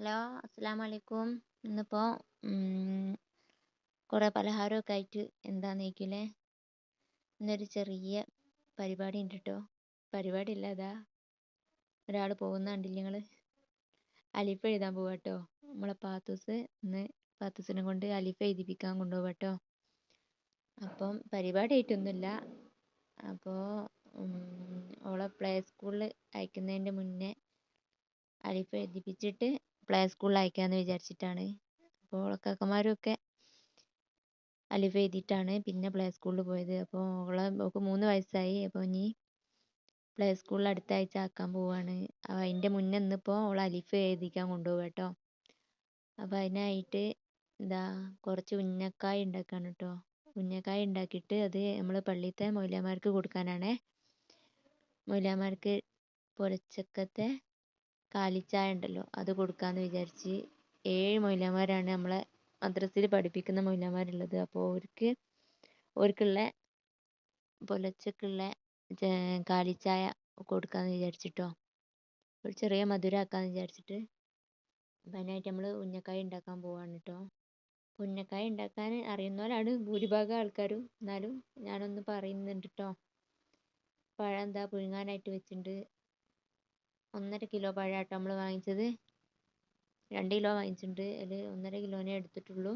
Hello അസ്സലാമു അലൈക്കും ഇന്നിപ്പോൾ കുറേ പലഹാരമൊക്കെ ആയിട്ട് എന്താന്ന് ചോദിക്കില്ലേ ഇന്നൊരു ചെറിയ പരിപാടി ഉണ്ട് കേട്ടോ പരിപാടി ഇല്ല അതാ. ഒരാൾ പോകുന്ന കണ്ടില്ല നിങ്ങൾ അലിഫ് എഴുതാൻ പോവാ കേട്ടോ നമ്മളെ പാത്തൂസ് ഇന്ന് പാത്തൂസിനെ കൊണ്ട് അലിഫ് എഴുതിപ്പിക്കാൻ കൊണ്ടുപോവാ കേട്ടോ അപ്പം പരിപാടി ആയിട്ടൊന്നുമില്ല അപ്പോൾ ഓളെ പ്ലേ സ്കൂളിൽ അയക്കുന്നതിന്റെ മുന്നേ അലിഫ് എഴുതിപ്പിച്ചിട്ട് പ്ലേ സ്കൂളിൽ അയക്കാമെന്ന് വിചാരിച്ചിട്ടാണ്. അപ്പോൾ ഓളെ കാക്കമാരൊക്കെ അലിഫ് എഴുതിയിട്ടാണ് പിന്നെ പ്ലേ സ്കൂളിൽ പോയത്. അപ്പോൾ ഓളെ ഓൾക്ക് മൂന്ന് വയസ്സായി. അപ്പോൾ ഇനി പ്ലേ സ്കൂളിൽ അടുത്ത ആഴ്ച ആക്കാൻ പോവാണ്. അതിന്റെ മുന്നേ ഇന്നിപ്പോൾ ഓളെ അലിഫ് എഴുതിക്കാൻ കൊണ്ട് കേട്ടോ. അപ്പോൾ അതിനായിട്ട് എന്താ കുറച്ച് ഉന്നക്കായ ഉണ്ടാക്കാണ് കേട്ടോ. ഉന്നക്കായ ഉണ്ടാക്കിയിട്ട് അത് നമ്മൾ പള്ളിയിലത്തെ മൗലാമാർക്ക് കൊടുക്കാനാണേ. മൗലാമാർക്ക് പുലച്ചക്കത്തെ കാലിച്ചായ ഉണ്ടല്ലോ അത് കൊടുക്കാന്ന് വിചാരിച്ച് ഏഴ് മൗലവിമാരാണ് നമ്മളെ മദ്രസയിൽ പഠിപ്പിക്കുന്ന മൗലവിമാരുള്ളത് അപ്പോൾ അവർക്ക് അവർക്കുള്ള പുലച്ചക്കുള്ള കാലിച്ചായ കൊടുക്കാന്ന് വിചാരിച്ചിട്ടോ. ഒരു ചെറിയ മധുരമാക്കാമെന്ന് വിചാരിച്ചിട്ട് അതിനായിട്ട് നമ്മൾ ഉന്നക്കായ ഉണ്ടാക്കാൻ പോവാണ് കേട്ടോ ഉന്നക്കായ ഉണ്ടാക്കാൻ അറിയുന്നവരാണ് ഭൂരിഭാഗം ആൾക്കാരും. എന്നാലും ഞാനൊന്ന് പറയുന്നുണ്ട് കേട്ടോ പഴം എന്താ പുഴുങ്ങാനായിട്ട് വെച്ചിട്ടുണ്ട് ഒന്നര കിലോ പഴമാട്ടോ നമ്മൾ വാങ്ങിച്ചത്. രണ്ട് കിലോ വാങ്ങിച്ചിട്ടുണ്ട്. അതിൽ ഒന്നര കിലോനെ എടുത്തിട്ടുള്ളൂ.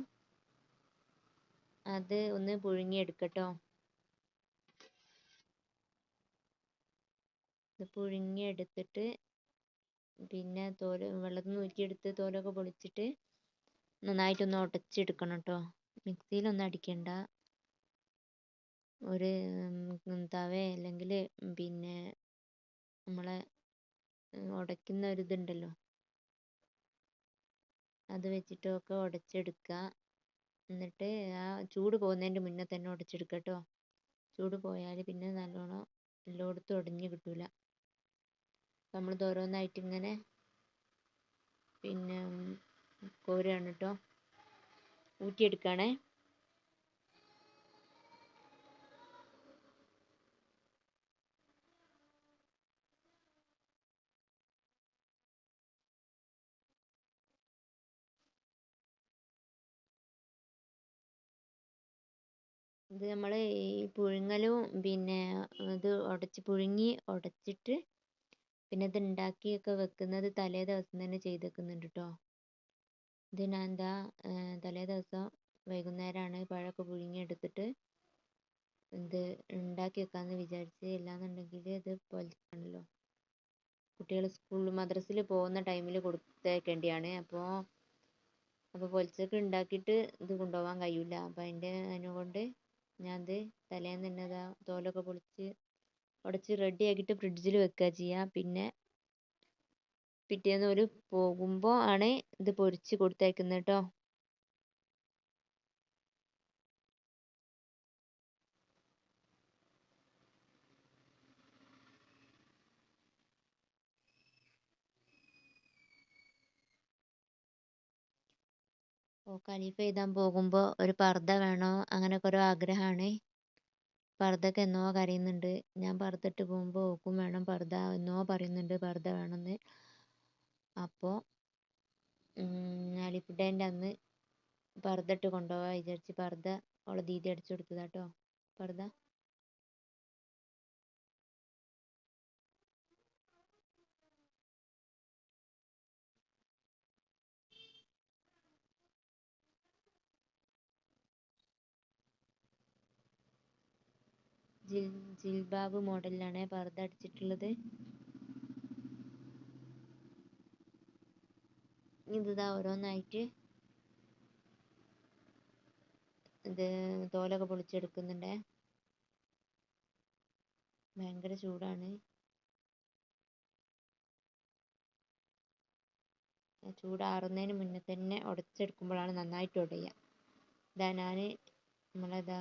അത് ഒന്ന് പുഴുങ്ങി പുഴുങ്ങിയെടുക്കട്ടോ. ഇത് പുഴുങ്ങിയെടുത്തിട്ട് പിന്നെ തോൽ വെള്ളത്തിൽ ഊറ്റിയെടുത്ത് തോലൊക്കെ പൊളിച്ചിട്ട് നന്നായിട്ടൊന്ന് ഉടച്ചെടുക്കണം കേട്ടോ മിക്സിയിലൊന്നും അടിക്കണ്ട. ഒരു തവ അല്ലെങ്കിൽ പിന്നെ നമ്മളെ ഉടയ്ക്കുന്ന ഒരു ഇതുണ്ടല്ലോ. അത് വെച്ചിട്ടൊക്കെ ഉടച്ചെടുക്കുക എന്നിട്ട് ആ ചൂട് പോകുന്നതിന്റെ മുന്നേ തന്നെ ഉടച്ചെടുക്കുക ചൂട് പോയാൽ പിന്നെ നല്ലോണം എല്ലായിടത്തും ഉടഞ്ഞ് കിട്ടൂല. നമ്മൾ ഓരോന്നായിട്ട് ഇങ്ങനെ പിന്നെ കോരുകയാണ് കേട്ടോ ഊറ്റിയെടുക്കുകയാണേ ഇത് നമ്മൾ ഈ പുഴുങ്ങലും പിന്നെ ഇത് ഉടച്ച് പുഴുങ്ങി ഉടച്ചിട്ട് പിന്നെ ഇത് ഉണ്ടാക്കിയൊക്കെ വെക്കുന്നത് തലേ ദിവസം തന്നെ ചെയ്ത് വെക്കുന്നുണ്ട് കേട്ടോ ഇത് ഞാൻ എന്താ തലേ ദിവസം വൈകുന്നേരമാണ് പഴമൊക്കെ പുഴുങ്ങി എടുത്തിട്ട് ഇത് ഉണ്ടാക്കി വെക്കാമെന്ന് വിചാരിച്ച് ഇല്ലാന്നുണ്ടെങ്കിൽ ഇത് പൊലിച്ചാണല്ലോ കുട്ടികൾ സ്കൂളിൽ മദ്രസയിൽ പോകുന്ന ടൈമിൽ കൊടുത്തേക്കേണ്ടിയാണ്. അപ്പോൾ അപ്പോൾ പൊലിച്ചൊക്കെ ഉണ്ടാക്കിയിട്ട് ഇത് കൊണ്ടുപോകാൻ കഴിയില്ല അപ്പോൾ അതിന്റെ അതിനെക്കൊണ്ട് ഞാൻ തലേന്ന് തന്നെ ഇതാ തോലൊക്കെ പൊളിച്ച് ഉടച്ച് റെഡി ആക്കിയിട്ട് ഫ്രിഡ്ജിൽ വെക്കുക ചെയ്യുക പിന്നെ പിറ്റേന്ന് ഒരു പോകുമ്പോൾ ആണ് ഇത് പൊരിച്ച് കൊടുത്തയക്കുന്നത് കേട്ടോ അലിഫ് എഴുതാൻ പോകുമ്പോൾ ഒരു പർദ്ദ വേണോ? അങ്ങനെയൊക്കെ ഓരോ ആഗ്രഹമാണ് പർദ്ദക്ക് എന്നോ കരയുന്നുണ്ട്. ഞാൻ പർദ്ദ ഇട്ട് പോകുമ്പോൾ ഓക്കും വേണം പർദ്ദ എന്നോ പറയുന്നുണ്ട് പർദ്ദ വേണമെന്ന് അപ്പോൾ അലിഫ് ഡേന്റെ അന്ന് പർദ്ദ ഇട്ട് കൊണ്ടുപോകാൻ വിചാരിച്ച് പർദ്ദ ഓളെ ദീദി അടിച്ചു കൊടുത്തതാട്ടോ. പർദ്ദ? ജിൽ ജിൽബാബ് മോഡലിലാണ് പർദ്ദ അടിച്ചിട്ടുള്ളത്. ഇതാ ഓരോന്നായിട്ട് ഇത് തോലൊക്കെ പൊളിച്ചെടുക്കുന്നുണ്ട്. ഭയങ്കര ചൂടാണ്. ചൂടാറുന്നതിന് മുന്നേ തന്നെ ഉടച്ചെടുക്കുമ്പോഴാണ് നന്നായിട്ട് ഉടയുക ഇതാ ഞാൻ നമ്മളിതാ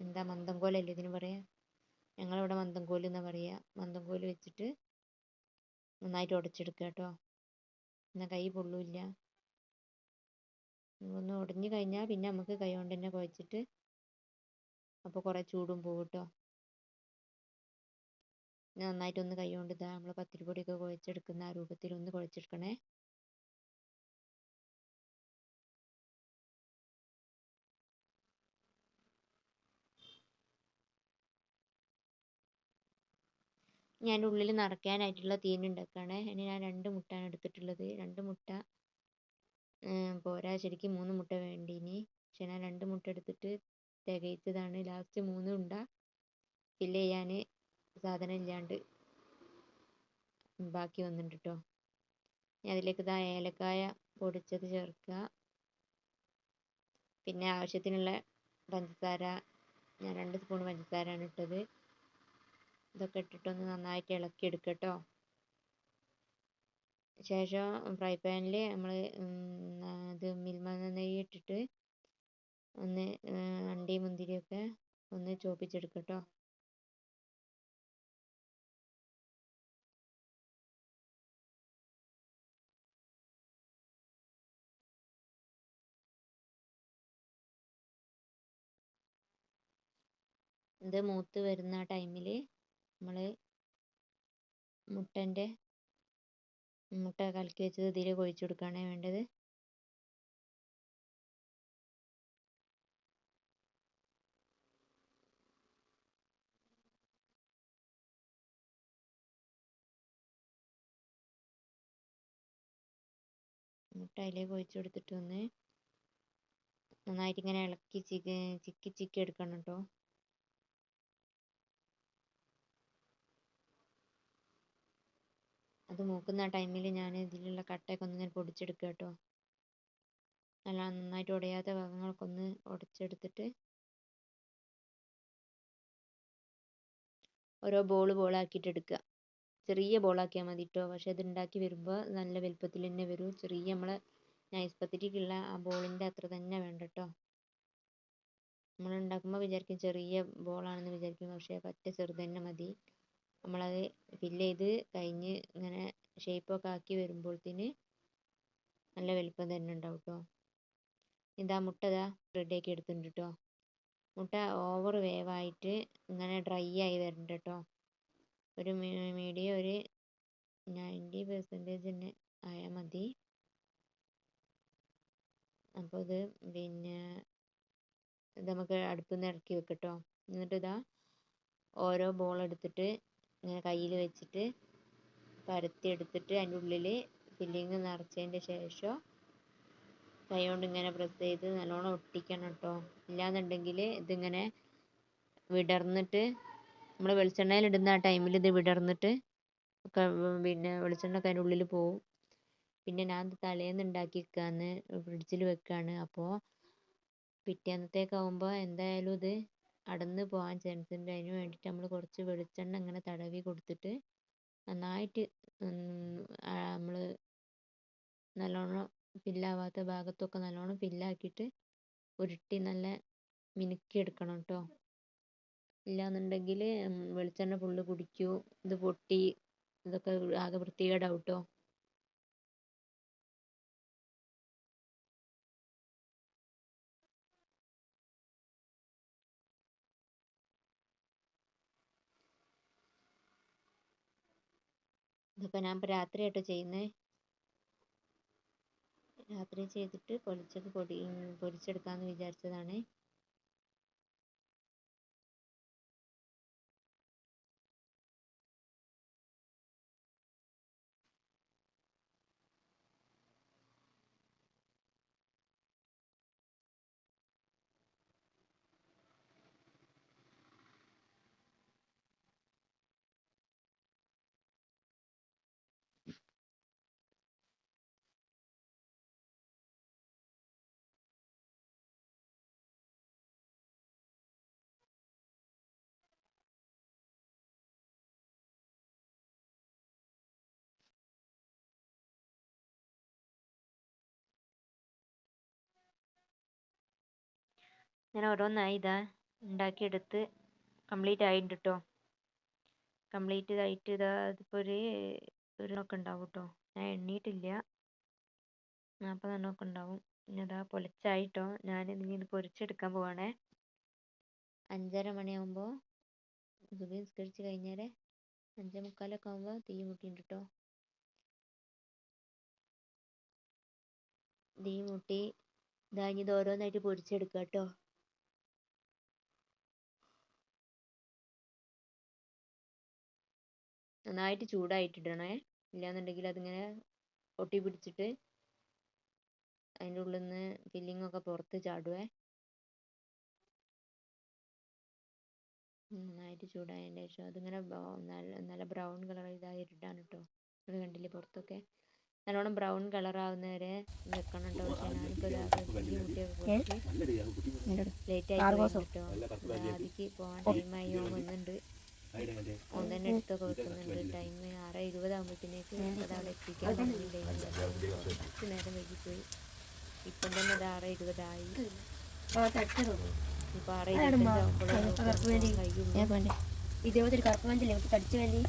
എന്താ മന്തംകോലല്ലേ ഇതിന് പറയുക ഞങ്ങളിവിടെ മന്തംകോൽ എന്നാ പറയുക കോൽ വെച്ചിട്ട് നന്നായിട്ട് ഉടച്ചെടുക്കുക കേട്ടോ. എന്നാൽ കൈ പൊള്ളൂല്ല. ഒന്ന് ഉടഞ്ഞു കഴിഞ്ഞാൽ പിന്നെ നമുക്ക് കൈ കൊണ്ട് തന്നെ കുഴച്ചിട്ട് അപ്പോൾ കുറേ ചൂടും പോകും കേട്ടോ. നന്നായിട്ടൊന്ന് കൈ കൊണ്ട് ഇതാ നമ്മൾ പത്തിരിപ്പൊടിയൊക്കെ കുഴച്ചെടുക്കുന്ന ആ രൂപത്തിൽ ഒന്ന് കുഴച്ചെടുക്കണേ. അതിന്റെ ഉള്ളിൽ നിറയ്ക്കാനായിട്ടുള്ള തീയൻ ഉണ്ടാക്കുകയാണ് അതിന് ഞാൻ രണ്ട് മുട്ടയാണ് എടുത്തിട്ടുള്ളത്. രണ്ട് മുട്ട പോരാ. ശരിക്കും മൂന്ന് മുട്ട വേണ്ടീനി പക്ഷെ ഞാൻ രണ്ട് മുട്ട എടുത്തിട്ട് തികയിച്ചതാണ്. ലാസ്റ്റ് മൂന്ന് ഉണ്ട ഫില്ല് ചെയ്യാൻ സാധനം ഇല്ലാണ്ട് ബാക്കി വന്നിട്ടുണ്ട് കേട്ടോ അതിലേക്ക് ഇതാ ഏലക്കായ പൊടിച്ചത് ചേർക്കുക പിന്നെ ആവശ്യത്തിനുള്ള പഞ്ചസാര ഞാൻ രണ്ട് സ്പൂൺ പഞ്ചസാരയാണ് ഇട്ടത്. ഇതൊക്കെ ഇട്ടിട്ടൊന്ന് നന്നായിട്ട് ഇളക്കി എടുക്കുക കേട്ടോ ശേഷം ഫ്രൈ പാനിൽ നമ്മൾ ഇത് മിൽമ നെയ്യ് ഇട്ടിട്ട് ഒന്ന് അണ്ടിയും മുന്തിരിയൊക്കെ ഒന്ന് ചോപ്പിച്ചെടുക്കുക കേട്ടോ ഇത് മൂത്ത് വരുന്ന ടൈമിൽ നമ്മൾ മുട്ടന്റെ മുട്ട കലക്കി വെച്ചത് ഇതിലേക്ക് ഒഴിച്ചു കൊടുക്കുകയാണ് വേണ്ടത്. മുട്ട അതിലേക്ക് ഒഴിച്ചു കൊടുത്തിട്ട് ഒന്ന് നന്നായിട്ട് ഇങ്ങനെ ഇളക്കി ചിക്കി ചിക്കി എടുക്കണം കേട്ടോ. അത് മൂക്കുന്ന ടൈമിൽ ഞാൻ ഇതിലുള്ള കട്ടയൊക്കെ ഒന്ന് പൊടിച്ചെടുക്കുക കേട്ടോ നല്ല നന്നായിട്ട് ഉടയാത്ത ഭാഗങ്ങളൊക്കെ ഒന്ന് ഉടച്ചെടുത്തിട്ട് ഓരോ ബോൾ ബോളാക്കിയിട്ട് എടുക്കുക ചെറിയ ബോളാക്കിയാൽ മതി കേട്ടോ പക്ഷെ അത് ഉണ്ടാക്കി വരുമ്പോൾ നല്ല വലുപ്പത്തിൽ തന്നെ വരും. ചെറിയ നമ്മളെ നൈസ് പത്തിരിക്കുള്ള ആ ബോളിന്റെ അത്ര തന്നെ വേണ്ട കേട്ടോ നമ്മൾ ഉണ്ടാക്കുമ്പോൾ വിചാരിക്കും ചെറിയ ബോളാണെന്ന് വിചാരിക്കും. പക്ഷേ പറ്റ ചെറുത് തന്നെ മതി. നമ്മളത് ഫില്ല് ചെയ്ത് കഴിഞ്ഞ് ഇങ്ങനെ ഷേപ്പൊക്കെ ആക്കി വരുമ്പോഴത്തേന് നല്ല വലിപ്പം തന്നെ ഉണ്ടാവും കേട്ടോ ഇതാ മുട്ട ഇതാ റെഡിയാക്കി എടുത്തിട്ടുണ്ട് കേട്ടോ മുട്ട ഓവർ വേവായിട്ട് ഇങ്ങനെ ഡ്രൈ ആയി വരണ്ട കേട്ടോ ഒരു മീഡിയം ഒരു നയന്റി പെർസെന്റേജ് തന്നെ ആയാൽ മതി. അപ്പോൾ ഇത് പിന്നെ ഇത് നമുക്ക് അടുപ്പിൽ നിന്ന് ഇറക്കി വെക്കാം കേട്ടോ എന്നിട്ട് ഇതാ ഓരോ ബോൾ എടുത്തിട്ട് ഇങ്ങനെ കയ്യിൽ വെച്ചിട്ട് പരത്തി എടുത്തിട്ട് അതിന്റെ ഉള്ളിൽ ഫില്ലിങ് നിറച്ചതിന്റെ ശേഷം കൈ കൊണ്ട് ഇങ്ങനെ പ്രസ് ചെയ്ത് നല്ലോണം ഒട്ടിക്കണം കേട്ടോ ഇല്ലാന്നുണ്ടെങ്കിൽ ഇതിങ്ങനെ വിടർന്നിട്ട് നമ്മൾ വെളിച്ചെണ്ണയിൽ ഇടുന്ന ആ ടൈമിൽ ഇത് വിടർന്നിട്ട് പിന്നെ വെളിച്ചെണ്ണ ഒക്കെ അതിന്റെ ഉള്ളിൽ പോവും. പിന്നെ ഞാൻ തലേന്ന് ഉണ്ടാക്കി വെക്കാന്ന് ഫ്രിഡ്ജിൽ വെക്കാണ്. അപ്പോൾ പിറ്റേന്നത്തേക്കാവുമ്പോൾ എന്തായാലും ഇത് അടന്ന് പോകാൻ ചാൻസ് ഉണ്ട്. അതിന് വേണ്ടിയിട്ട് നമ്മൾ കുറച്ച് വെളിച്ചെണ്ണ ഇങ്ങനെ തടവി കൊടുത്തിട്ട് നന്നായിട്ട് നമ്മൾ നല്ലോണം ഫില്ലാവാത്ത ഭാഗത്തൊക്കെ നല്ലോണം ഫില്ലാക്കിയിട്ട് ഉരുട്ടി നല്ല മിനുക്കി എടുക്കണം കേട്ടോ ഇല്ലാന്നുണ്ടെങ്കിൽ വെളിച്ചെണ്ണ ഫുള്ള് കുടിക്കും. ഇത് പൊട്ടി ഇതൊക്കെ ആകെ വൃത്തികേടാവും കേട്ടോ ഇതിപ്പോൾ ഞാൻ ഇപ്പോൾ രാത്രിയായിട്ടോ ചെയ്യുന്നത് രാത്രി ചെയ്തിട്ട് പൊളിച്ചത് പൊടി പൊരിച്ചെടുക്കാമെന്ന് വിചാരിച്ചതാണ്. ഞാൻ ഓരോന്നായി ഇതാ ഉണ്ടാക്കിയെടുത്ത് കംപ്ലീറ്റ് ആയിട്ടുണ്ട് കേട്ടോ കംപ്ലീറ്റ് ഇതായിട്ട് ഇതാ ഇതിപ്പോൾ ഒരു ഒരു ഒരെണ്ണമൊക്കെ ഉണ്ടാവും കേട്ടോ ഞാൻ എണ്ണിയിട്ടില്ല നാൽപ്പതെണ്ണമൊക്കെ ഉണ്ടാവും. പിന്നെ ഇതാ പൊളിച്ചായിട്ടോ. ഞാൻ ഇനി ഇത് പൊരിച്ചെടുക്കാൻ പോവാണേ. അഞ്ചര മണിയാകുമ്പോൾ സുബഹി നിസ്കരിച്ച് കഴിഞ്ഞാൽ അഞ്ചേ മുക്കാലൊക്കെ ആകുമ്പോൾ തീ മുട്ടിയിട്ടുണ്ട് കേട്ടോ തീ മുട്ടി ഇതാ ഇനി ഇത് ഓരോന്നായിട്ട് പൊരിച്ചെടുക്കാം കേട്ടോ നന്നായിട്ട് ചൂടായിട്ട് ഇടണേ ഇല്ലാന്നുണ്ടെങ്കിൽ അതിങ്ങനെ ഒട്ടി പിടിച്ചിട്ട് അതിന്റെ ഉള്ളിൽ നിന്ന് ഫില്ലിംഗ് ഒക്കെ പുറത്ത് ചാടുവേ. നന്നായിട്ട് ചൂടായതിന് ശേഷം അതിങ്ങനെ നല്ല നല്ല ബ്രൗൺ കളർ ഇതായിട്ടാണ് കേട്ടോ നിങ്ങൾ കണ്ടില്ലേ പുറത്തൊക്കെ? നല്ലോണം ബ്രൗൺ കളർ ആവുന്ന വരെ വെക്കണം കേട്ടോ ലേറ്റ് ആയിട്ട് കേട്ടോ അതിക്ക് പോകാൻ ടൈമായി വന്നിട്ടുണ്ട് ഓൻ തന്നെ എടുത്തൊക്കെ വെക്കുന്നുണ്ട് ടൈം ആറ് ഇരുപതാകുമ്പോഴത്തേക്ക് അത് അവിടെ എത്തിക്കാൻ പറഞ്ഞിട്ടുണ്ടായിരുന്നു കുറച്ച് നേരം വൈകിപ്പോയി. ഇപ്പം തന്നെ അത് ആറ് ഇരുപതായി. ഇപ്പൊ ആറ് ഇരുപത്തഞ്ചാകുമ്പോഴേ കഴിയുള്ളൂ. ഇതേപോലത്തെ ഒരു കറുപ്പ് മഞ്ചല്ലേ തടിച്ചു വേണ്ടി.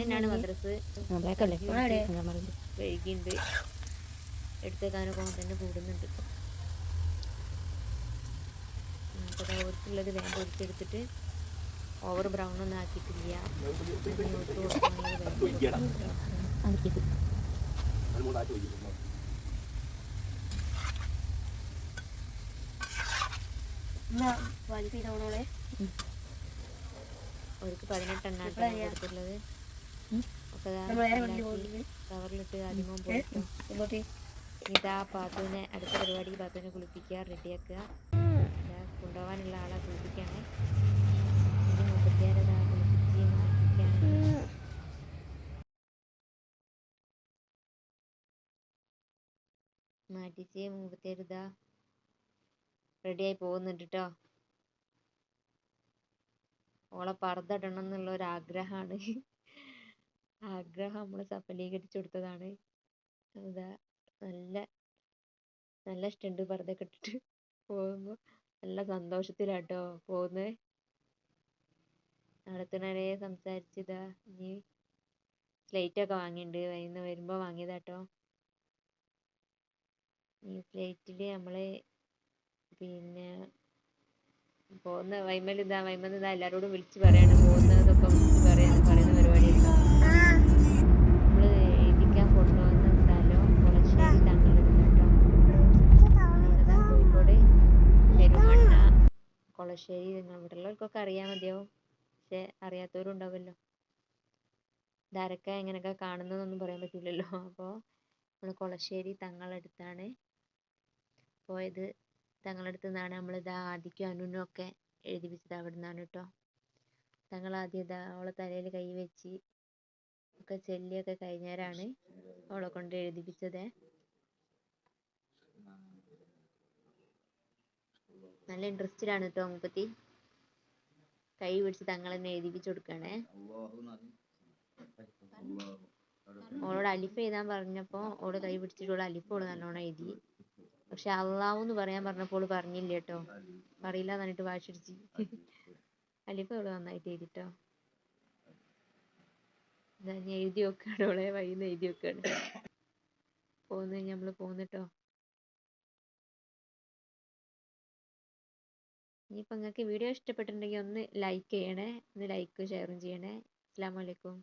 തന്നെയാണ് മദ്രസ്. വൈകിണ്ട്. എടുത്തേക്കാനൊക്കെ തന്നെ കൂടുന്നുണ്ട്. നമുക്കത് അവർക്കുള്ളത് വേണ്ട പൊരിച്ചെടുത്തിട്ട് ഓവർ ബ്രൗൺ ഒന്നും ആക്കിയിട്ടില്ല. അവർക്ക് പതിനെട്ടെണ്ണാണ് കവറിലിട്ട് ആദ്യമോ പോയിട്ടോ ഇതാ പാത്തുവിനെ അടുത്ത പരിപാടിക്ക് പാത്തുവിനെ കുളിപ്പിക്കുക റെഡിയാക്കുക കൊണ്ടുപോകാനുള്ള ആളെ കുളിപ്പിക്കുകയാണ് ഇനി മുപ്പത്തിയാറ് ഇതാ കുളിപ്പിച്ച് മാറ്റിക്കുകയാണ് മാറ്റിച്ച് മുപ്പത്തിയാറ് ഇതാ റെഡിയായി പോകുന്നുണ്ട് കേട്ടോ ഓളെ പർദ്ദ ഇടണം എന്നുള്ള ഒരു ആഗ്രഹമാണ് ആഗ്രഹം നമ്മൾ സഫലീകരിച്ചു കൊടുത്തതാണ്. ഇതാ നല്ല നല്ല ഇഷ്ടമുണ്ട് പർദ്ദയൊക്കെ ഇട്ടിട്ട് പോകുമ്പോൾ നല്ല സന്തോഷത്തിലാട്ടോ പോകുന്നത് നടത്തുന്നവരെ സംസാരിച്ചതാ ഇനി സ്ലേറ്റ് ഒക്കെ വാങ്ങിയിട്ടുണ്ട് വൈകുന്നേരം വരുമ്പോൾ വാങ്ങിയതാട്ടോ. ൽ നമ്മൾ പിന്നെ പോകുന്ന വൈമൽ ഇതാ വൈമൽ ഇതാ എല്ലാവരോടും വിളിച്ച് പറയാണ്. പോകുന്നതൊക്കെ വിളിച്ച് പറയാന്ന് പറയുന്ന പരിപാടിയാണ് നമ്മൾ എഴുതിക്കാൻ കൊണ്ടുവന്ന സ്ഥലം കുളശ്ശേരി തങ്ങളെടുത്ത കേട്ടോ. കോഴിക്കോട്. കൊളശ്ശേരി ഇവിടെയുള്ളവർക്കൊക്കെ അറിയാൻ മതിയാവും പക്ഷെ അറിയാത്തവരും ഉണ്ടാവുമല്ലോ ഇതാരൊക്കെ എങ്ങനെയൊക്കെ കാണുന്നതെന്നൊന്നും പറയാൻ പറ്റില്ലല്ലോ അപ്പോൾ നമ്മൾ കൊളശ്ശേരി തങ്ങളടുത്താണ്. പോയത്. തങ്ങളടുത്ത് നിന്നാണ് നമ്മൾ ഇതാ ആദിക്കും അനുനും ഒക്കെ എഴുതിപ്പിച്ചത് അവിടെ നിന്നാണ് കേട്ടോ തങ്ങൾ ആദ്യം ഇതാ അവളെ തലയിൽ കൈ വെച്ച് ഒക്കെ ചൊല്ലിയൊക്കെ കഴിഞ്ഞേരാണ് അവളെ കൊണ്ട് എഴുതിപ്പിച്ചത് നല്ല ഇൻട്രസ്റ്റിലാണ് കേട്ടോ മുപ്പത്തി കൈ പിടിച്ച് തങ്ങൾ തന്നെ എഴുതിപ്പിച്ചു കൊടുക്കണേ. ഓളോട് അലിഫ് എഴുതാൻ പറഞ്ഞപ്പോൾ ഓൾ കൈ പിടിച്ചിട്ട് ഓൾ അലിഫ് ഓൾ നല്ലോണം എഴുതി. പക്ഷെ അള്ളാഹു എന്ന് പറയാൻ പറഞ്ഞപ്പോൾ പറഞ്ഞില്ല കേട്ടോ പറയില്ല എന്ന് പറഞ്ഞിട്ട് വാശിടിച്ച് അലിഫ് ഓൾ നന്നായിട്ട് എഴുതിട്ടോ. ഞാൻ എഴുതി വെക്കാണ് ഓളെ വൈകുന്ന എഴുതി വെക്കാണ്. പോന്ന് കഴിഞ്ഞ് നമ്മൾ പോന്നിട്ടോ. ഇനിയിപ്പോൾ നിങ്ങൾക്ക് വീഡിയോ ഇഷ്ടപ്പെട്ടിട്ടുണ്ടെങ്കിൽ ഒന്ന് ലൈക്ക് ചെയ്യണേ ഒന്ന് ലൈക്കും ഷെയറും ചെയ്യണേ. അസ്സാം വലൈക്കും